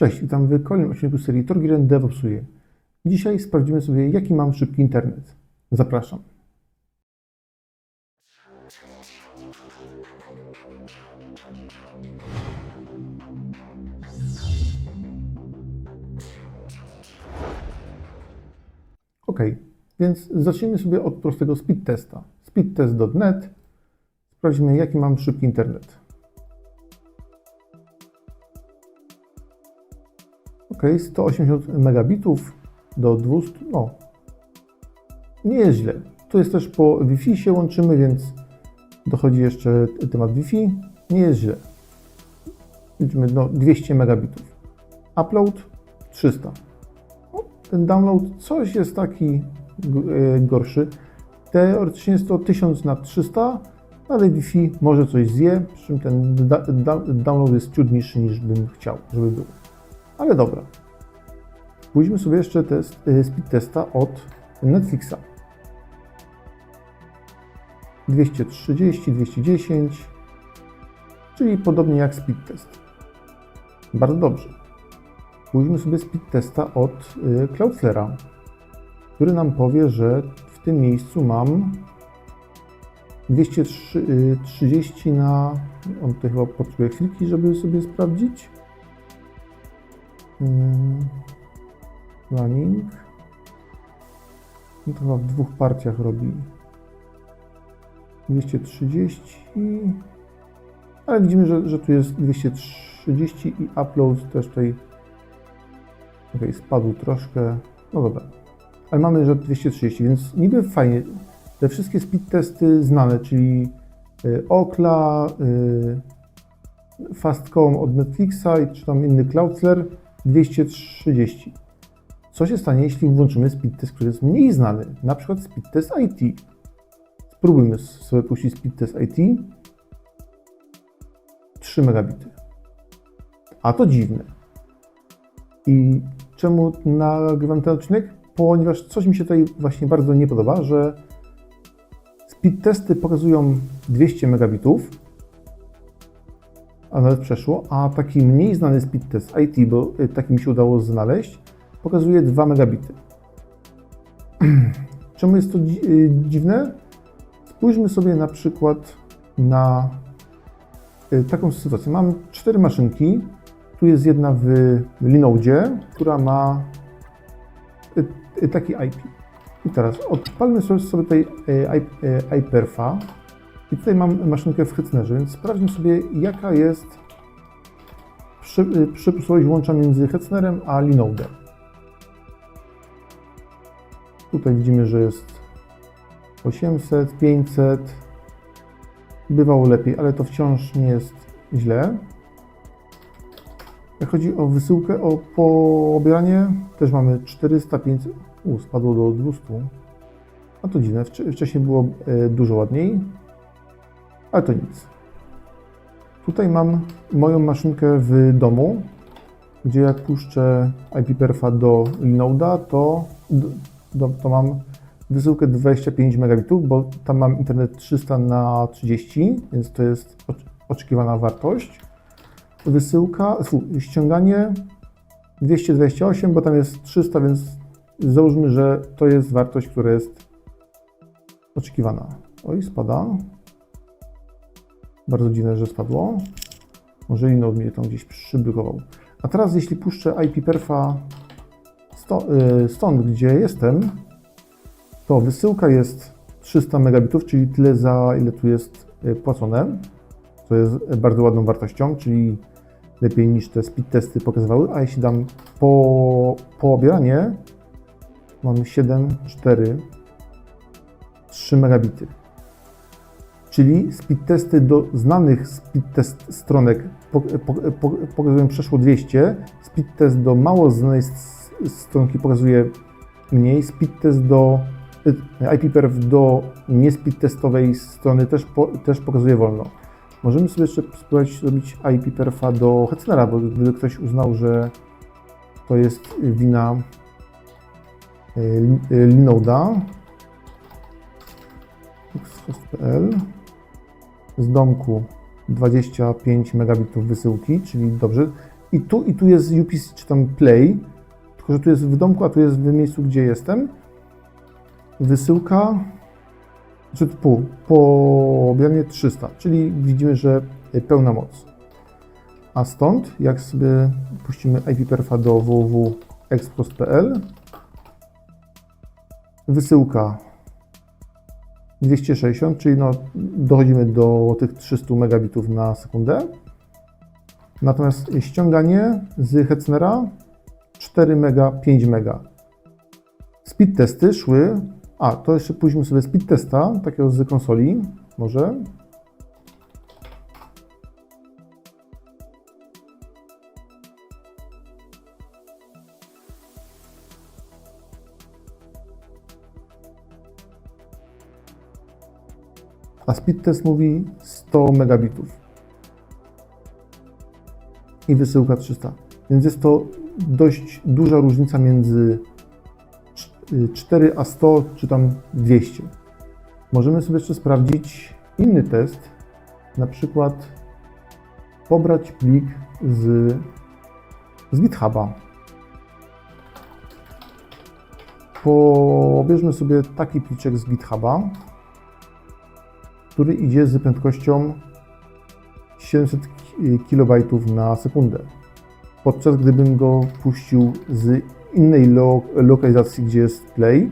Cześć, witam w kolejnym odcinku serii Torgiren DevOpsuje. Dzisiaj sprawdzimy sobie, jaki mam szybki internet. Zapraszam. Ok, więc zacznijmy sobie od prostego speed testa. Speedtest.net. Sprawdźmy, jaki mam szybki internet. Ok, 180 megabitów do 200, no, nie jest źle. Tu jest też po Wi-Fi się łączymy, więc dochodzi jeszcze temat Wi-Fi, nie jest źle. Widzimy, no, 200 megabitów. Upload 300. No, ten download coś jest taki e, gorszy. Teoretycznie jest to 1000 na 300, ale Wi-Fi może coś zje, przy czym ten download jest ciut niższy niż bym chciał, żeby był. Ale dobra. Pójdźmy sobie jeszcze test, y, speed testa od Netflixa. 230, 210, czyli podobnie jak speed test. Bardzo dobrze. Pójdźmy sobie speed testa od y, Cloudflare'a, który nam powie, że w tym miejscu mam 230 na... On tutaj chyba potrzebuje chwilki, żeby sobie sprawdzić. Mm, Running. No to chyba w dwóch partiach robi 230. Ale widzimy, że, że tu jest 230 i upload też tutaj ok, spadł troszkę. No dobra. Ale mamy, że 230, więc niby fajnie. Te wszystkie speed testy znane, czyli y, Okla, y, Fastcom od Netflixa i czy tam inny Cloudflare 230. Co się stanie, jeśli włączymy speed test, który jest mniej znany, na przykład speed test IT? Spróbujmy sobie puścić speed test IT. 3 megabity. A to dziwne. I czemu nagrywam ten odcinek? Ponieważ coś mi się tutaj właśnie bardzo nie podoba, że speed testy pokazują 200 megabitów, a nawet przeszło, a taki mniej znany speed test IT, bo y, taki mi się udało znaleźć, pokazuje 2 megabity. Czemu jest to y, dziwne? Spójrzmy sobie na przykład na y, taką sytuację. Mam cztery maszynki. Tu jest jedna w Linode, która ma taki IP. I teraz odpalmy sobie, tutaj iPerfa. I tutaj mam maszynkę w Hetznerze, więc sprawdźmy sobie, jaka jest przy, y, przypustowość łącza między Hetznerem a Linode. Tutaj widzimy, że jest 800, 500. Bywało lepiej, ale to wciąż nie jest źle. Jak chodzi o wysyłkę, o pobieranie, też mamy 400, 500. U, spadło do 200. A to dziwne, Wcz- wcześniej było e, dużo ładniej. Ale to nic. Tutaj mam moją maszynkę w domu, gdzie jak puszczę IP-perfa do Linoda, to, do, to mam wysyłkę 25 megabitów, bo tam mam internet 300 na 30, więc to jest ocz- oczekiwana wartość. Wysyłka, ściąganie 228, bo tam jest 300, więc załóżmy, że to jest wartość, która jest oczekiwana. Oj, spada. Bardzo dziwne, że spadło. Może Linode mnie tam gdzieś przyblokował. A teraz jeśli puszczę IP-perfa sto, y, stąd, gdzie jestem, to wysyłka jest 300 megabitów, czyli tyle za ile tu jest y, płacone. To jest bardzo ładną wartością, czyli lepiej niż te speed testy pokazywały. A jeśli dam po, pobieranie, mam 7, 4, 3 megabity. Czyli speed testy do znanych speed test stronek. Po, po, po, pokazują przeszło 200, speed test do mało znanej stronki pokazuje mniej, speed test do y, IPperf do niespeed testowej strony też, po, też pokazuje wolno. Możemy sobie jeszcze spróbować zrobić IPperfa do Hetzlera, bo gdyby ktoś uznał, że to jest wina y, y, Linoda, z domku 25 megabitów wysyłki, czyli dobrze. I tu, i tu jest UPC, czy tam Play, tylko że tu jest w domku, a tu jest w miejscu, gdzie jestem. Wysyłka, czy pół, pobiernie 300, czyli widzimy, że pełna moc. A stąd, jak sobie puścimy IP-perfa do www.expost.pl, wysyłka 260, czyli no, dochodzimy do tych 300 megabitów na sekundę. Natomiast ściąganie z Hetznera 4 mega, 5 mega. Speed testy szły. A, to jeszcze pójdźmy sobie speed testa, takiego z konsoli, może. Speed test mówi 100 megabitów i wysyłka 300. Więc jest to dość duża różnica między 4 a 100 czy tam 200. Możemy sobie jeszcze sprawdzić inny test, na przykład pobrać plik z, z GitHuba. Pobierzmy sobie taki pliczek z GitHuba, który idzie z prędkością 700 KB na sekundę. Podczas gdybym go puścił z innej lo lokalizacji, gdzie jest play,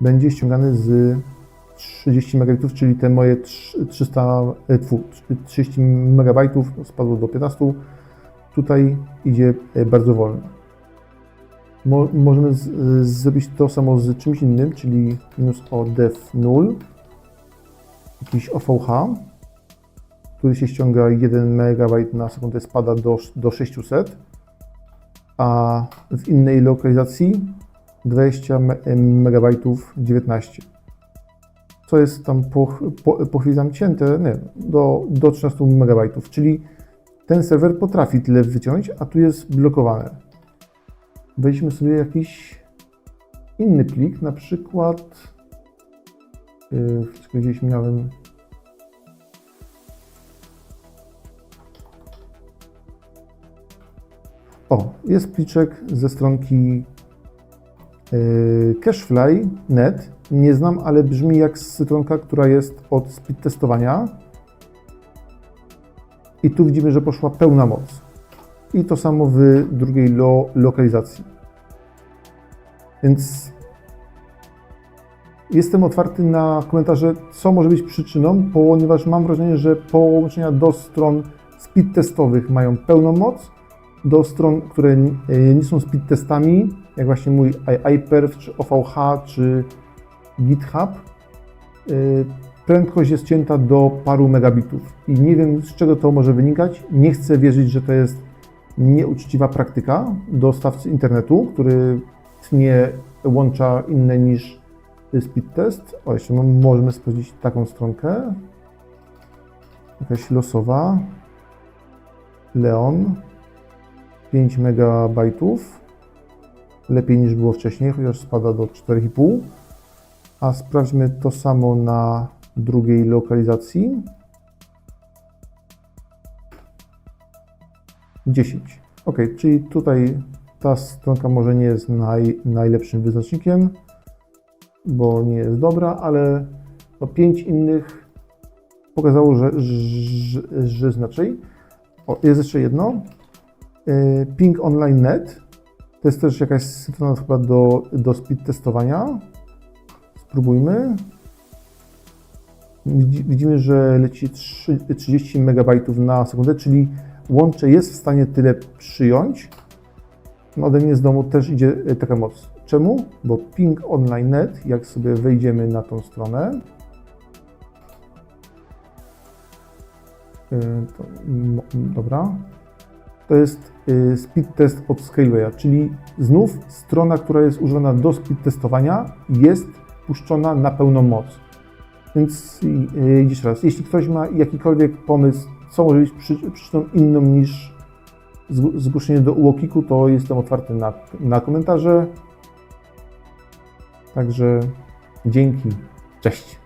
będzie ściągany z 30 MB, czyli te moje 300, e, tfu, 30 MB spadło do 15. Tutaj idzie e, bardzo wolno. Mo możemy zrobić to samo z czymś innym, czyli minus o def 0 jakiś OVH, który się ściąga 1 MB na sekundę, spada do, do 600, a w innej lokalizacji 20 MB 19. Co jest tam po, po, po chwili zamknięte nie, do, do 13 MB, czyli ten serwer potrafi tyle wyciąć, a tu jest blokowane. Weźmy sobie jakiś inny plik, na przykład Yy, gdzieś miałem. O, jest pliczek ze stronki yy, cashfly.net. Nie znam, ale brzmi jak stronka, która jest od speed testowania. I tu widzimy, że poszła pełna moc. I to samo w drugiej lo lokalizacji. Więc Jestem otwarty na komentarze, co może być przyczyną, ponieważ mam wrażenie, że połączenia do stron speed testowych mają pełną moc, do stron, które nie są speed testami, jak właśnie mój iPerf, czy OVH, czy GitHub, y, prędkość jest cięta do paru megabitów. I nie wiem, z czego to może wynikać. Nie chcę wierzyć, że to jest nieuczciwa praktyka dostawcy internetu, który tnie łącza inne niż speed test. O, jeszcze możemy sprawdzić taką stronkę. Jakaś losowa. Leon. 5 MB. Lepiej niż było wcześniej, chociaż spada do 4,5. A sprawdźmy to samo na drugiej lokalizacji. 10. Ok, czyli tutaj ta stronka może nie jest naj, najlepszym wyznacznikiem bo nie jest dobra, ale no pięć innych pokazało, że, że, że jest. O, jest jeszcze jedno. E, Ping Online Net. To jest też jakaś strona chyba do, do speed testowania. Spróbujmy. Widzimy, że leci 3, 30 MB na sekundę, czyli łącze jest w stanie tyle przyjąć. No ode mnie z domu też idzie taka moc. Czemu? Bo ping online.net, jak sobie wejdziemy na tą stronę, y, to, dobra, to jest y, speed test od Scalewaya, czyli znów strona, która jest używana do speed testowania, jest puszczona na pełną moc. Więc jeszcze raz, jeśli ktoś ma jakikolwiek pomysł, co może być przyczyną inną niż zgłoszenie do UOKiK-u, to jestem otwarty na, na komentarze. Także dzięki. Cześć.